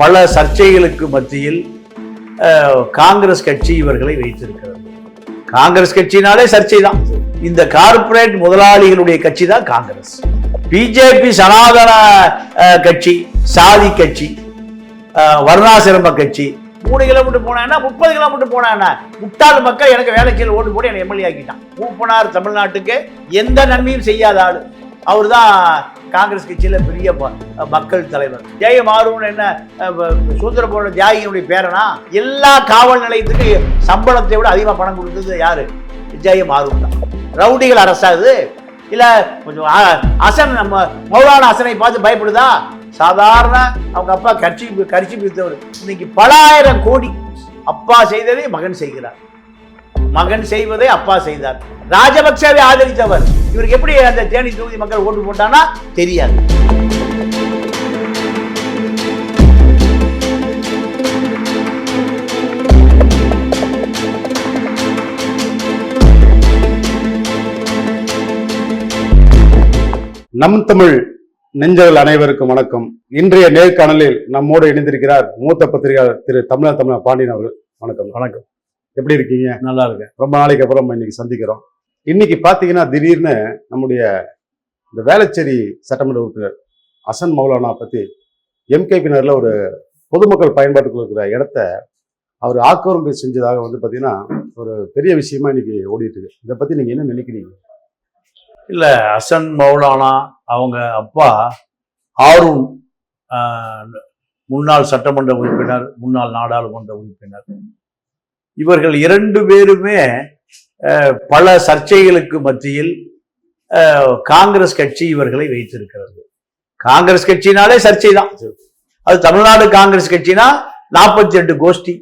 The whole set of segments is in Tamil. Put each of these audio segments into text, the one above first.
பல சர்ச்சைகளுக்கு மத்தியில் காங்கிரஸ் கட்சி இவர்களை வைத்திருக்கிறது. காங்கிரஸ் கட்சினாலே சர்ச்சை தான் இந்த கார்ப்பரேட் முதலாளிகளுடைய கட்சி தான் காங்கிரஸ். பிஜேபி சனாதன கட்சி சாதி கட்சி வர்ணாசிரம கட்சி மூணு கிலோமீட்டர் போனா முப்பது கிலோமீட்டர் போனா முட்டாள் மக்கள் எனக்கு வேலைக்கு ஓட்டு போட்டு என்னை எம்எல்ஏ ஆக்கிட்டான். மூப்பனார் தமிழ்நாட்டுக்கு எந்த நன்மையும் செய்யாத ஆள். அவர் தான் காங்கிரஸ் கட்சியில் பெரிய மக்கள் தலைவர். ஜெய மாறுவன் என்ன சுதந்திர போராட்ட தியாகியினுடைய பேரனா? எல்லா காவல் நிலையத்துக்கு சம்பளத்தை விட அதிகமாக பணம் கொடுத்தது யாரு? ஜெய மாறுவன் தான். ரவுடிகள் அரசா இது இல்லை கொஞ்சம் அசன் நம்ம மௌலான அசனை பார்த்து பயப்படுதா? சாதாரண அவங்க அப்பா கட்சி கட்சி பிடித்தவர். இன்னைக்கு பல ஆயிரம் கோடி அப்பா செய்ததை மகன் செய்கிறார். மகன் செய்வதை அப்பா செய்தார். ராஜபக்சேவை ஆதரித்தவர். இவருக்கு எப்படி அந்த தேனி தொகுதி மக்கள் ஓட்டு போட்டானா தெரியாது. நம் தமிழ் நெஞ்சர்கள் அனைவருக்கும் வணக்கம். இன்றைய நேர்காணலில் நம்மோடு இணைந்திருக்கிறார் மூத்த பத்திரிகையாளர் திரு தமிழர் தமிழர் பாண்டியன் அவர்கள். வணக்கம். வணக்கம். எப்படி இருக்கீங்க? நல்லா இருக்கு ரொம்ப நாளைக்கு அப்புறம் நம்ம இன்னைக்கு சந்திக்கிறோம். இன்னைக்கு பாத்தீங்கன்னா திடீர்னு நம்முடைய இந்த வேளச்சேரி சட்டமன்ற உறுப்பினர் அசன் மௌலானா பத்தி எம்கேபினர்ல ஒரு பொதுமக்கள் பயன்பாட்டுக்குள்ள இருக்கிற இடத்த அவர் ஆக்கிரமிப்பு செஞ்சதாக வந்து பாத்தீங்கன்னா ஒரு பெரிய விஷயமா இன்னைக்கு ஓடிட்டு இருக்கு. இதை பத்தி நீங்க என்ன நினைக்கிறீங்க? இல்ல அசன் மௌலானா அவங்க அப்பா ஆரூன் முன்னாள் சட்டமன்ற உறுப்பினர் முன்னாள் நாடாளுமன்ற உறுப்பினர். இவர்கள் இரண்டு பேருமே பல சர்ச்சைகளுக்கு மத்தியில் காங்கிரஸ் கட்சி இவர்களை வைத்திருக்கிறது. காங்கிரஸ் கட்சினாலே சர்ச்சை தான். அது தமிழ்நாடு காங்கிரஸ் கட்சினா நாற்பத்தி எட்டு கோஷ்டி.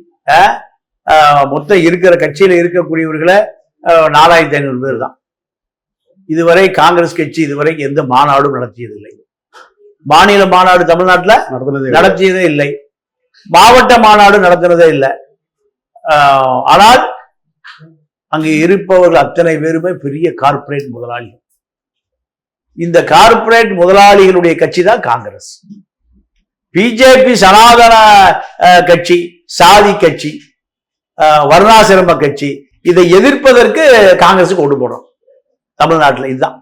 மொத்தம் இருக்கிற கட்சியில இருக்கக்கூடியவர்களை நாலாயிரத்தி ஐநூறு பேர் தான். இதுவரை காங்கிரஸ் கட்சி இதுவரை எந்த மாநாடும் நடத்தியதில்லை. மாநில மாநாடு தமிழ்நாட்டுல நடத்துனது நடத்தியதே இல்லை. மாவட்ட மாநாடு நடத்தினதே இல்லை. ஆனால் அங்கு இருப்பவர்கள் அத்தனை பேருமே பெரிய கார்ப்பரேட் முதலாளிகள். இந்த கார்ப்பரேட் முதலாளிகளுடைய கட்சி தான் காங்கிரஸ். பிஜேபி சனாதன கட்சி சாதி கட்சி வர்ணாசிரம கட்சி இதை எதிர்ப்பதற்கு காங்கிரஸுக்கு ஓட்டு போடும் தமிழ்நாட்டில் இதுதான்.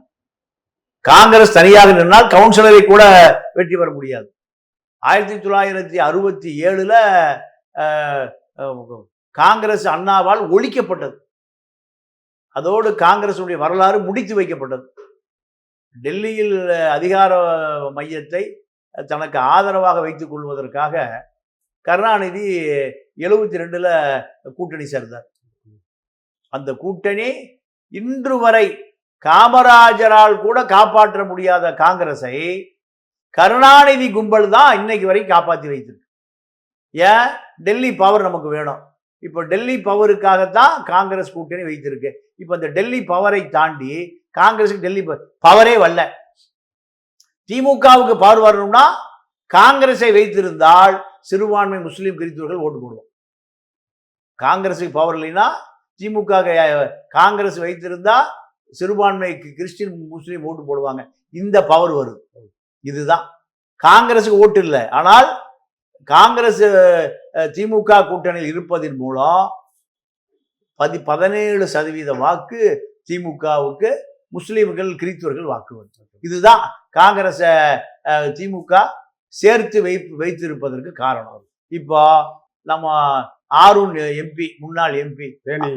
காங்கிரஸ் தனியாக நின்றால் கவுன்சிலரை கூட வெற்றி பெற முடியாது. ஆயிரத்தி தொள்ளாயிரத்தி அறுபத்தி ஏழுல காங்கிரஸ் அண்ணாவால் ஒழிக்கப்பட்டது. அதோடு காங்கிரசுடைய வரலாறு முடித்து வைக்கப்பட்டது. டெல்லியில் அதிகார மையத்தை தனக்கு ஆதரவாக வைத்துக் கொள்வதற்காக கருணாநிதி எழுபத்தி ரெண்டில் கூட்டணி சேர்ந்தார். அந்த கூட்டணி இன்று வரை காமராஜரால் கூட காப்பாற்ற முடியாத காங்கிரஸை கருணாநிதி கும்பல் தான் இன்னைக்கு வரை காப்பாற்றி வைத்திருக்கு. ஏன்? டெல்லி பவர் நமக்கு வேணும். இப்போ டெல்லி பவருக்காகத்தான் காங்கிரஸ் கூட்டணி வைத்திருக்கு. இப்போ இந்த டெல்லி பவரை தாண்டி காங்கிரஸுக்கு டெல்லி பவரே வரல. திமுகவுக்கு பவர் வரணும்னா காங்கிரஸை வைத்திருந்தால் சிறுபான்மை முஸ்லீம் கிறிஸ்துவர்கள் ஓட்டு போடுவோம் காங்கிரஸுக்கு பவர் இல்லைன்னா திமுக காங்கிரஸ் வைத்திருந்தா சிறுபான்மைக்கு கிறிஸ்டின் முஸ்லீம் ஓட்டு போடுவாங்க. இந்த பவர் வருது. இதுதான். காங்கிரஸுக்கு ஓட்டு இல்லை. ஆனால் காங்கிரஸ் திமுக கூட்டணியில் இருப்பதன் மூலம் பதி பதினேழு சதவீத வாக்கு திமுகவுக்கு முஸ்லீம்கள் கிறிஸ்துவர்கள் வாக்கு வருது இதுதான் காங்கிரஸை திமுக சேர்த்து வை வைத்திருப்பதற்கு காரணம். இப்போ நம்ம ஆரூன் எம்பி முன்னாள் எம்பி தேனி.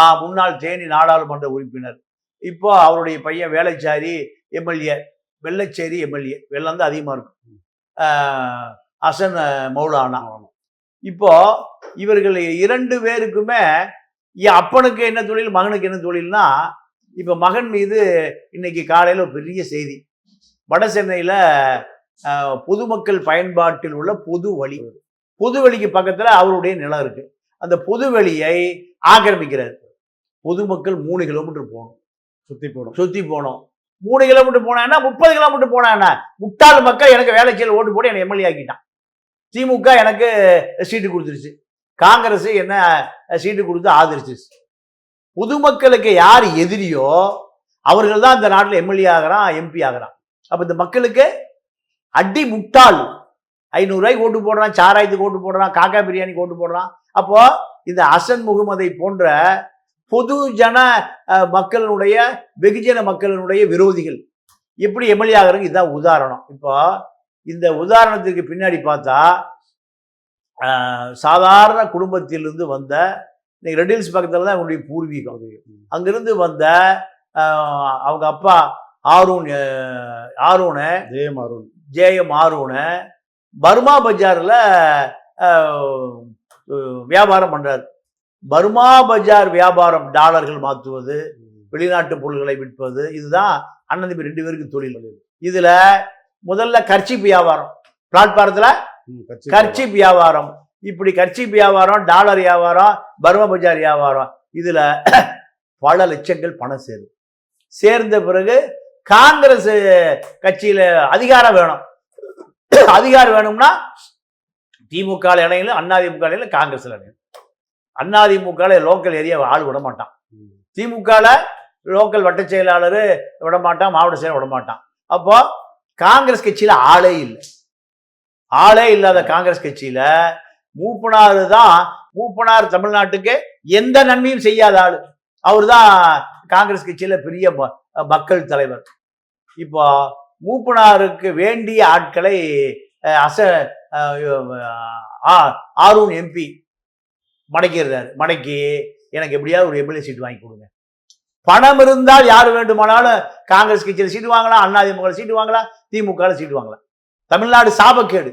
ஆ முன்னாள் தேனி நாடாளுமன்ற உறுப்பினர். இப்போ அவருடைய பையன் வேலைச்சாரி எம்எல்ஏ வெள்ளச்சேரி எம்எல்ஏ வெள்ளம் தான் அதிகமாக இருக்கும். அசன் மௌலானா. இப்போ இவர்கள் இரண்டு பேருக்குமே அப்பனுக்கு என்ன தொழில் மகனுக்கு என்ன தொழில்னா இப்போ மகன் மீது இன்னைக்கு காலையில் ஒரு பெரிய செய்தி. வட சென்னையில் பொதுமக்கள் பயன்பாட்டில் உள்ள பொது வழி. பொது வழிக்கு பக்கத்தில் அவருடைய நிலம் இருக்கு. அந்த பொது வெளியை ஆக்கிரமிக்கிறார். பொதுமக்கள் மூணு கிலோமீட்டர் போகணும். சுத்தி போடும் சுத்தி போனோம் மூணு கிலோமீட்டர் போனா முப்பது கிலோமீட்டர் போனா முட்டாள் மக்கள் எனக்கு வேலைச்சியில் ஓட்டு போட்டு என்னை எம்எல்ஏ ஆக்கிட்டான். திமுக எனக்கு சீட்டு கொடுத்துருச்சு. காங்கிரஸ் என்ன சீட்டு கொடுத்து ஆதரிச்சிருச்சு. பொதுமக்களுக்கு யார் எதிரியோ அவர்கள் தான் இந்த நாட்டில் எம்எல்ஏ ஆகிறான் எம்பி ஆகிறான். அப்போ இந்த மக்களுக்கு அடி முட்டாள். ஐநூறுரூவாய்க்கு ஓட்டு போடுறான் சாராயத்துக்கு ஓட்டு போடுறான் காக்கா பிரியாணிக்கு ஓட்டு போடுறான். அப்போது இந்த அசன் முகமதை போன்ற பொது ஜன மக்களினுடைய வெகுஜன மக்களினுடைய விரோதிகள் எப்படி எம்எல்ஏ ஆகிறாங்க இதுதான் உதாரணம். இப்போ இந்த உதாரணத்துக்கு பின்னாடி பார்த்தா சாதாரண குடும்பத்திலிருந்து வந்த இன்னைக்கு ரெட்டில்ஸ் பக்கத்தில் தான் அவங்களுடைய பூர்வீகம். அங்கிருந்து வந்த அவங்க அப்பா ஆரூன் ஆரூனை ஜெயம் அருண் ஜேஎம் ஆரூனை பர்மா பஜாரில் வியாபாரம் பண்றாரு. பர்மா பஜார் வியாபாரம் டாலர்கள் மாற்றுவது வெளிநாட்டு பொருள்களை விற்பது இதுதான் அண்ணன் தம்பி ரெண்டு பேருக்கு தொழில். இதுல முதல்ல கர்ச்சிப் வியாபாரம். கட்சி கர்ச்சிப் வியாபாரம். இப்படி கர்ச்சிப் வியாபாரம் டாலர் வியாபாரம் பர்மா பஜார் வியாபாரம். இதுல பல லட்சங்கள் பணம் சேரும். சேர்ந்த பிறகு காங்கிரஸ் கட்சியில அதிகாரம் வேணும். அதிகாரம் வேணும்னா திமுக இணையில அதிமுக இணையில காங்கிரஸ்ல இணையும் அதிமுக லோக்கல் ஏரியா ஆள் விட மாட்டான். ம். திமுகல லோக்கல் வட்ட செயலாளர் விட மாட்டான் மாவட்ட செயலர் விட மாட்டான். அப்போ காங்கிரஸ் கட்சியில் ஆளே இல்லை ஆளே இல்லாத காங்கிரஸ் கட்சியில் மூப்பனார் தான் மூப்பனார் தமிழ்நாட்டுக்கு எந்த நன்மையும் செய்யாத ஆள் அவர் தான் காங்கிரஸ் கட்சியில் பெரிய ம- மக்கள் தலைவர் இப்போ மூப்பனாருக்கு வேண்டிய ஆட்களை அச ஆ- ஆரூன் எம்பி மடக்கிடுறாரு மடக்கி எனக்கு எப்படியாவது ஒரு எம்எல்ஏ சீட் வாங்கி கொடுங்க பணம் இருந்தால் யார் வேண்டுமானாலும் காங்கிரஸ் கட்சியில் சீட்டு வாங்கலாம் அதிமுக சீட்டு வாங்கலாம் திமுக சீட்டு வாங்கலாம். தமிழ்நாடு சாபக்கேடு.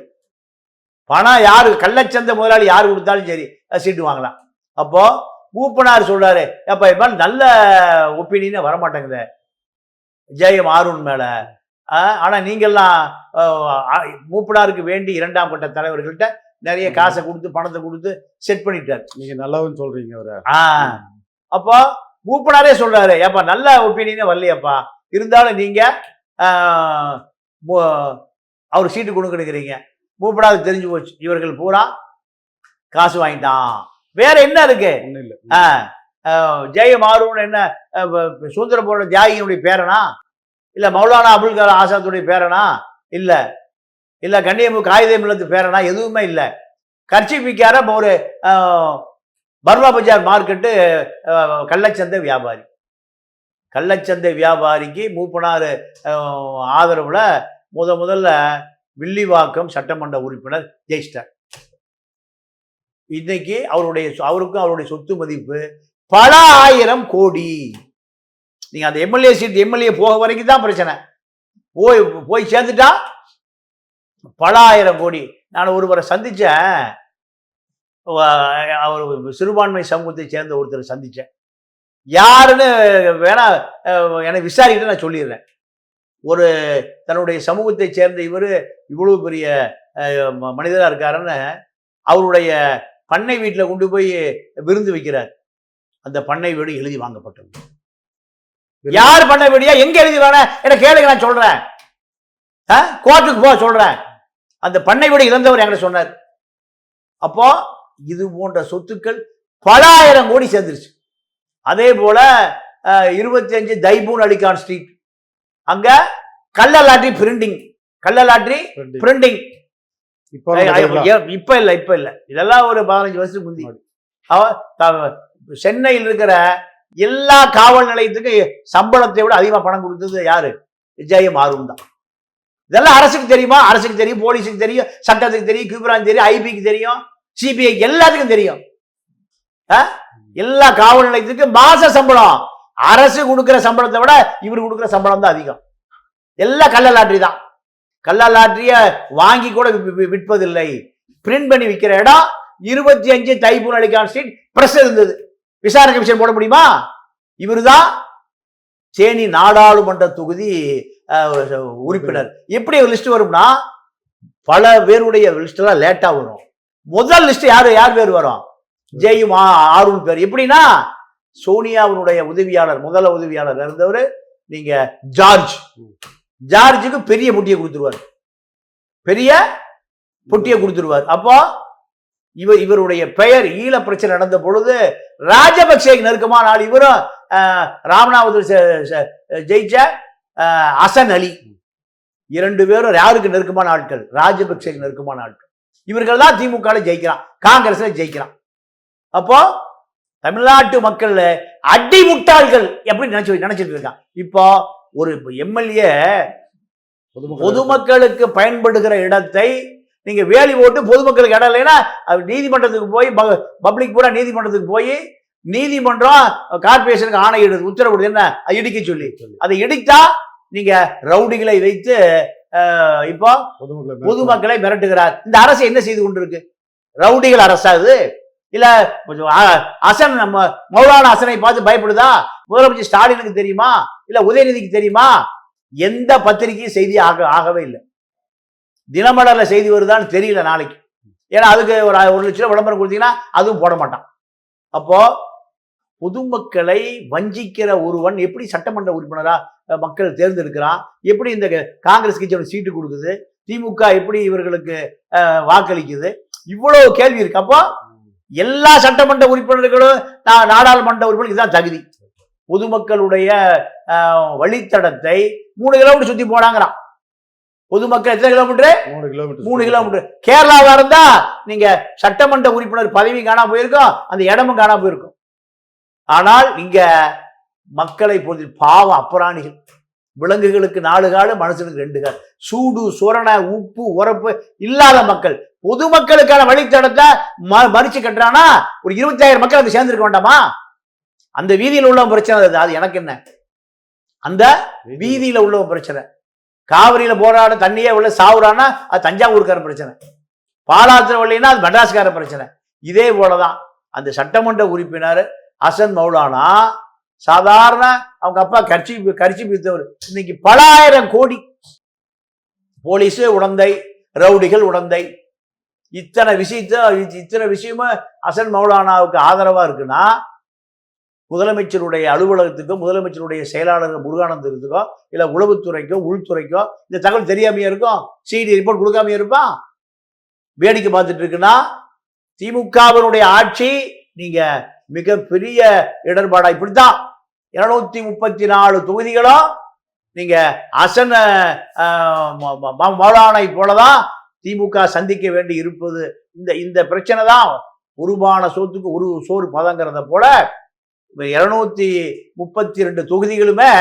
பணம் யாரு கள்ளச்சந்தை முதலாளி யார் கொடுத்தாலும் சரி சீட்டு வாங்கலாம். அப்போ மூப்பனார் சொல்றாரு இது மாதிரி நல்ல ஒப்பீனியனே வரமாட்டேங்குது. ஜெயம் ஆருண் மேல. ஆனா நீங்கெல்லாம் மூப்பனாருக்கு வேண்டி இரண்டாம் கட்ட தலைவர்கள்ட்ட நிறைய காசை கொடுத்து பணத்தை கொடுத்து செட் பண்ணிட்டார். நீங்க நல்லவன்னு சொல்றீங்க அவரை. ஆ. அப்போ மூப்பனாரே சொல்றாரு. ஏப்பா நல்ல ஒப்பீனியனே வரலையாப்பா. இருந்தாலும் நீங்க ஆஹ், மு- அவர் சீட்டு கொடுக்குறீங்க மூப்பனாருக்கு தெரிஞ்சு போச்சு. இவர்கள் பூரா காசு வாங்கிட்டான். வேற என்ன இருக்கு? ஜெயம் ஆர்வன் என்ன ப- சுதந்திரபோட தியாகியினுடைய பேரனா? இல்ல மௌலானா அபுல் கலாம் ஆசாத்துடைய பேரனா? இல்ல. இல்ல கண்ணியமு காகிதம் இல்லத்து பேரனா? எதுவுமே இல்ல. கர்ச்சிப்பிக்கார ஒரு ஆஹ், பர்மா பஜார் மார்க்கெட்டு கள்ளச்சந்தை வியாபாரி. கள்ளச்சந்தை வியாபாரிக்கு மூப்பனார் ஆதரவில் முத முதல்ல வில்லிவாக்கம் சட்டமன்ற உறுப்பினர் ஜெயிச்சிட்டார். இன்னைக்கு அவருடைய அவருக்கும் அவருடைய சொத்து மதிப்பு பல ஆயிரம் கோடி. நீங்க அந்த எம்எல்ஏ சீட் எம்எல்ஏ போக வரைக்கும் தான் பிரச்சனை. போய் போய் சேர்ந்துட்டா பல ஆயிரம் கோடி. நான் ஒருவரை சந்திச்சேன். அவர் சிறுபான்மை சமூகத்தை சேர்ந்த ஒருத்தர் சந்தித்தேன் யாருன்னு வேணா என்னை விசாரிக்கிட்டு நான் சொல்லிடுறேன். ஒரு தன்னுடைய சமூகத்தை சேர்ந்த இவர் இவ்வளவு பெரிய மனிதராக இருக்காருன்னு அவருடைய பண்ணை வீட்டில் கொண்டு போய் விருந்து வைக்கிறார். அந்த பண்ணை வீடு எழுதி வாங்கப்பட்டது. யார் பண்ணை வீடியா? எங்க எழுதி வேணா என்ன கேளுங்க நான் சொல்றேன். ஆ? கோர்ட்டுக்கு போக சொல்றேன். அந்த பண்ணை வீடு இழந்தவர் என்கிட்ட சொன்னார். அப்போ இது போன்ற சொத்துக்கள் பல ஆயிரம் கோடி சேர்ந்துருச்சு. அதே போல இருபத்தி அஞ்சு தைபூன் அலிகான் ஸ்ட்ரீட். அங்க கள்ள லாட்ரி பிரிண்டிங் கள்ள லாட்ரி ரெண்டு. பிரிண்டிங் இப்போ இல்ல இப்ப இல்ல. இதெல்லாம் ஒரு பதினஞ்சு வருஷத்துக்கு முந்தி. சென்னையில் இருக்கிற எல்லா காவல் நிலையத்துக்கு சம்பளத்தை விட அதிகமா பணம் கொடுத்தது யாரு? ஜெயம் ஆர்வம் தான். இதெல்லாம் அரசுக்கு தெரியுமா? அரசுக்கு தெரியும் போலீஸுக்கு தெரியும் சட்டத்துக்கு தெரியும் கியூபிரான் தெரியும் ஐபிக்கு தெரியும். சிபிஐ எல்லாத்துக்கும் தெரியும். ஆ? எல்லா காவல் நிலையத்துக்கு மாச சம்பளம். அரசு கொடுக்கிற சம்பளத்தை விட இவர் கொடுக்கிற சம்பளம் தான் அதிகம். எல்லாம் கள்ள லாட்ரி தான். கள்ள லாட்ரிய வாங்கி கூட விற்பதில்லை. பிரிண்ட் பண்ணி விற்கிற இடம் இருபத்தி அஞ்சு தைப்பூர் அலிகான் ஸ்ட்ரீட் பிரஸ் இருந்தது. விசாரணை கமிஷன் போட முடியுமா? இவர் தான் தேனி நாடாளுமன்ற தொகுதி உறுப்பினர். எப்படி ஒரு லிஸ்ட் வரும்னா பல பேருடைய லிஸ்ட் எல்லாம் லேட்டா வரும். முதல் லிஸ்ட் யாரு? யார் பேர் வரும்? ஜெயும் ஆர்வன் பேர். எப்படின்னா சோனியாவுடைய உதவியாளர் முதல உதவியாளர் இருந்தவர் நீங்க ஜார்ஜ். ஜார்ஜுக்கு பெரிய பொட்டியை கொடுத்துருவார். பெரிய பொட்டியை கொடுத்துருவார். அப்போ இவர் இவருடைய பெயர் ஈழ பிரச்சனை நடந்த பொழுது ராஜபக்சேக்கு நெருக்கமான ஆள் இவரும் செ- ஜெயிச்ச அசன் அலி. இரண்டு பேரும் யாருக்கு நெருக்கமான ஆட்கள்? ராஜபக்சேக்கு நெருக்கமான ஆட்கள். இவர்கள் தான் திமுக ஜெயிக்கிறான் காங்கிரஸ்ல ஜெயிக்கிறான் அப்போ தமிழ்நாட்டு மக்கள் அடி முட்டாள்கள் எப்படி நினைச்சு நினைச்சிட்டு இருக்கான் இப்போ ஒரு எம்எல்ஏ பொதுமக்கள் பொதுமக்களுக்கு பயன்படுகிற இடத்தை நீங்க வேலி போட்டு பொதுமக்களுக்கு இடம் இல்லைன்னா அது நீதிமன்றத்துக்கு போய் பப்ளிக் பூரா நீதிமன்றத்துக்கு போய் நீதிமன்றம் கார்பரேஷனுக்கு ஆணையிடுது உத்தரவிடுது என்ன? இடிக்க சொல்லி. அதை இடித்தா நீங்க ரவுடிகளை வைத்து இப்போ பொதுமக்கள் மிரட்டுகிறார். இந்த அரசு என்ன செய்து கொண்டிருக்கு? ரவுடிகள் அரசா இது இல்ல கொஞ்சம் அசன் நம்ம மௌலான அசனை பார்த்து பயப்படுதா? முதலமைச்சர் ஸ்டாலினுக்கு தெரியுமா? இல்ல உதயநிதிக்கு தெரியுமா? எந்த பத்திரிகையும் செய்தி ஆக ஆகவே இல்லை. தினமலர்ல செய்தி வருதான்னு தெரியல நாளைக்கு. ஏன்னா அதுக்கு ஒரு ஒரு லட்சம் விளம்பரம் கொடுத்தீங்கன்னா அதுவும் போட மாட்டான். அப்போ பொதுமக்களை வஞ்சிக்கிற ஒருவன் எப்படி சட்டமன்ற உறுப்பினரா மக்கள் தேர்ந்தெடுக்கிறான் எப்படி இந்த காங்கிரஸ் கட்சி அவனுக்கு சீட்டு கொடுக்குது? திமுக எப்படி இவர்களுக்கு வாக்களிக்குது? இவ்வளவு கேள்வி இருக்கு. அப்போ எல்லா சட்டமன்ற உறுப்பினர்களும் நாடாளுமன்ற உறுப்பினர் இதுதான் தகுதி. பொதுமக்களுடைய வழித்தடத்தை மூணு கிலோமீட்டர் சுத்தி போனாங்கிறான் பொதுமக்கள் எத்தனை கிலோமீட்டர்? மூணு கிலோமீட்டர் மூணு கிலோமீட்டர். கேரளாவா இருந்தா நீங்க சட்டமன்ற உறுப்பினர் பதவி காணாம போயிருக்கும் அந்த இடமும் காணாம போயிருக்கும். ஆனால் இங்க மக்களை பொறுத்து பாவம் அப்புறாணிகள் விலங்குகளுக்கு நாலு காடு மனுஷனுக்கு ரெண்டு காடு சூடு சுரண உப்பு உரப்பு இல்லாத மக்கள். பொதுமக்களுக்கான வழித்தடத்தை ம- மறிச்சு கட்டுறானா? ஒரு இருபத்தாயிரம் மக்கள் அது சேர்ந்துருக்க வேண்டாமா? அந்த வீதியில் உள்ள பிரச்சனை அது அது எனக்கு என்ன? அந்த வீதியில் உள்ள பிரச்சனை. காவிரியில் போராட தண்ணியே உள்ள சாவுறான்னா அது தஞ்சாவூர்கார பிரச்சனை. பாலாத்திர வழின்னா அது மெட்ராஸ்கார பிரச்சனை. இதே போலதான். அந்த சட்டமன்ற உறுப்பினர் அசன் மௌலானா சாதாரண அவங்க அப்பா கட்சி கட்சி பிடித்தவர். இன்னைக்கு பல ஆயிரம் கோடி போலீஸு உடந்தை ரவுடிகள் உடந்தை. இத்தனை விஷயத்த இத்தனை விஷயமும் அசன் மௌலானாவுக்கு ஆதரவா இருக்குன்னா முதலமைச்சருடைய அலுவலகத்துக்கோ முதலமைச்சருடைய செயலாளர் முருகானந்தத்துக்கோ இல்லை உளவுத்துறைக்கோ உள்துறைக்கோ இந்த தகவல் தெரியாமையே இருக்கும் சிடி ரிப்போர்ட் கொடுக்காமையே இருப்பான் வேடிக்கை பார்த்துட்டு இருக்குன்னா திமுகவினுடைய ஆட்சி நீங்க மிகப்பெரிய இடர்பாடா இப்படித்தான். இருநூத்தி முப்பத்தி நாலு தொகுதிகளும் நீங்க அசன் ம- ம- மௌலானை போலதான் திமுக சந்திக்க வேண்டி இருப்பது. இந்த இந்த பிரச்சனை தான் உருவான சோத்துக்கு ஒரு சோறு பதங்கிறத போல இருநூத்தி முப்பத்தி ரெண்டு தொகுதிகளுமே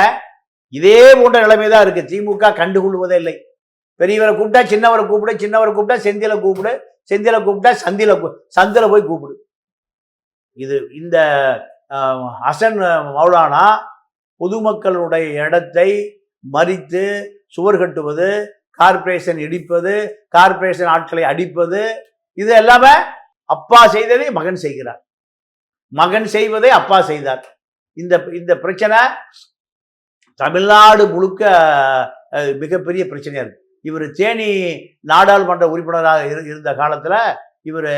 இதே போன்ற நிலைமை தான் இருக்கு. திமுக கண்டுகொள்வதே இல்லை. பெரியவரை கூப்பிட்டா சின்னவரை கூப்பிடு சின்னவரை கூப்பிட்டா செந்தில கூப்பிடு செந்தில கூப்பிட்டா சந்தில சந்தில போய் கூப்பிடு. இது இந்த அசன் ஹசன் மௌலானா பொதுமக்களுடைய இடத்தை மறித்து சுவர் கட்டுவது கார்ப்பரேஷன் இடிப்பது கார்ப்பரேஷன் ஆட்களை அடிப்பது இது எல்லாமே அப்பா செய்ததை மகன் செய்கிறார். மகன் செய்வதை அப்பா செய்தார். இந்த இந்த பிரச்சனை தமிழ்நாடு முழுக்க மிகப்பெரிய பிரச்சனையாக இருக்கு. இவர் தேனி நாடாளுமன்ற உறுப்பினராக இரு- இருந்த காலத்தில் இவர்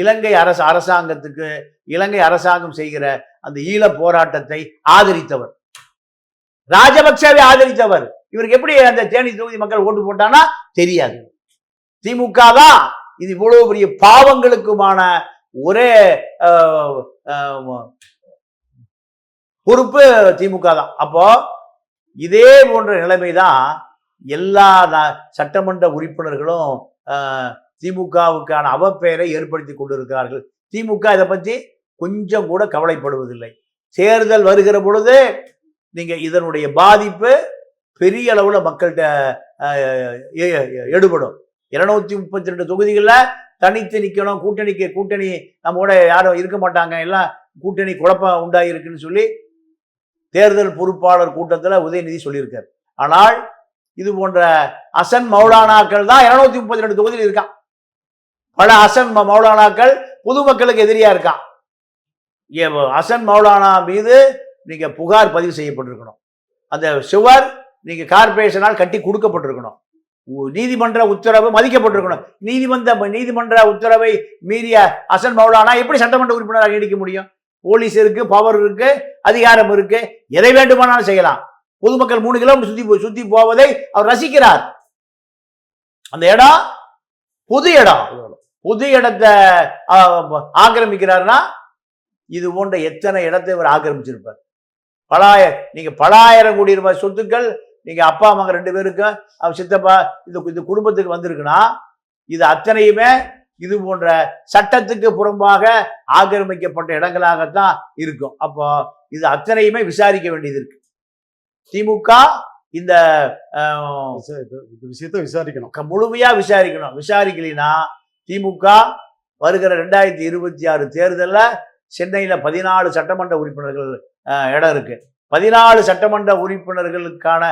இலங்கை அரசு அரசாங்கத்துக்கு இலங்கை அரசாங்கம் செய்கிற அந்த ஈழ போராட்டத்தை ஆதரித்தவர். ராஜபக்சவை ஆதரித்தவர். இவருக்கு எப்படி அந்த தேனி தொகுதி மக்கள் ஓட்டு போட்டானா தெரியாது. திமுக தான் இது இவ்வளவு பெரிய பாவங்களுக்குமான ஒரே பொறுப்பு திமுக தான். அப்போ இதே போன்ற நிலைமை தான் எல்லா சட்டமன்ற உறுப்பினர்களும் திமுகவுக்கான அவப்பெயரை ஏற்படுத்தி கொண்டிருக்கிறார்கள். திமுக இதை பற்றி கொஞ்சம் கூட கவலைப்படுவதில்லை. தேர்தல் வருகிற பொழுது நீங்கள் இதனுடைய பாதிப்பு பெரிய அளவில் மக்கள்கிட்ட எடுபடும். இருநூத்தி முப்பத்தி ரெண்டு தொகுதிகளில் தனித்து நிற்கணும் கூட்டணிக்கு கூட்டணி நம்ம கூட யாரும் இருக்க மாட்டாங்க எல்லாம் கூட்டணி குழப்பம் உண்டாயிருக்குன்னு சொல்லி தேர்தல் பொறுப்பாளர் கூட்டத்தில் உதயநிதி சொல்லியிருக்கார். ஆனால் இது போன்ற அசன் மௌலானாக்கள் தான் இருநூத்தி முப்பத்தி ரெண்டு தொகுதியில் இருக்கான். பல அசன் ம- மௌலானாக்கள் பொதுமக்களுக்கு எதிரியா இருக்கான். ஏ- அசன் மௌலானா மீது நீங்க புகார் பதிவு செய்யப்பட்டிருக்கணும். அந்த சுவர் நீங்க கார்பரேஷனால் கட்டி கொடுக்கப்பட்டிருக்கணும். உ- நீதிமன்ற உத்தரவு மதிக்கப்பட்டிருக்கணும். நீதிமன்ற நீதிமன்ற உத்தரவை மீறிய அசன் மௌலானா எப்படி சட்டமன்ற உறுப்பினராக நீடிக்க முடியும்? போலீஸ் இருக்கு பவர் இருக்கு அதிகாரம் இருக்கு. எதை வேண்டுமானாலும் செய்யலாம். பொதுமக்கள் மூணு கிலோமீட்டர் சுத்தி சுத்தி போவதை அவர் ரசிக்கிறார். அந்த இடம் பொது இடம். பொது இடத்தை ஆக்கிரமிக்கிறாருன்னா இது போன்ற எத்தனை இடத்தை இவர் ஆக்கிரமிச்சிருப்பார். பலாய நீங்க பலாயிரம் கோடி ரூபாய் சொத்துக்கள் நீங்க அப்பா மகன் ரெண்டு பேருக்கும் அவ சித்தப்பா இந்த இந்த குடும்பத்துக்கு வந்திருக்குன்னா இது அத்தனையுமே இது போன்ற சட்டத்துக்கு புறம்பாக ஆக்கிரமிக்கப்பட்ட இடங்களாகத்தான் இருக்கும். அப்போ இது அத்தனையுமே விசாரிக்க வேண்டியது இருக்கு. திமுக இந்த விஷயத்தை விசாரிக்கணும். க- முழுமையா விசாரிக்கணும். விசாரிக்கலைன்னா திமுக வருகிற ரெண்டாயிரத்தி இருபத்தி ஆறு தேர்தல்ல சென்னையில பதினாலு சட்டமன்ற உறுப்பினர்கள் இடம் இருக்கு. பதினாலு சட்டமன்ற உறுப்பினர்களுக்கான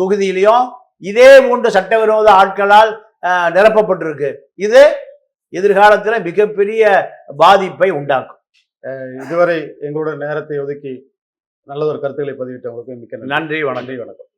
தொகுதியிலையும் இதே போன்ற சட்டவிரோத ஆட்களால் நிரப்பப்பட்டிருக்கு. இது எதிர்காலத்துல மிகப்பெரிய பாதிப்பை உண்டாக்கும். இதுவரை எங்களோட நேரத்தை ஒதுக்கி நல்ல ஒரு கருத்துக்களை பதிவிட்டவங்களுக்கு மிக்க நன்றி. வணக்கம். வணக்கம்.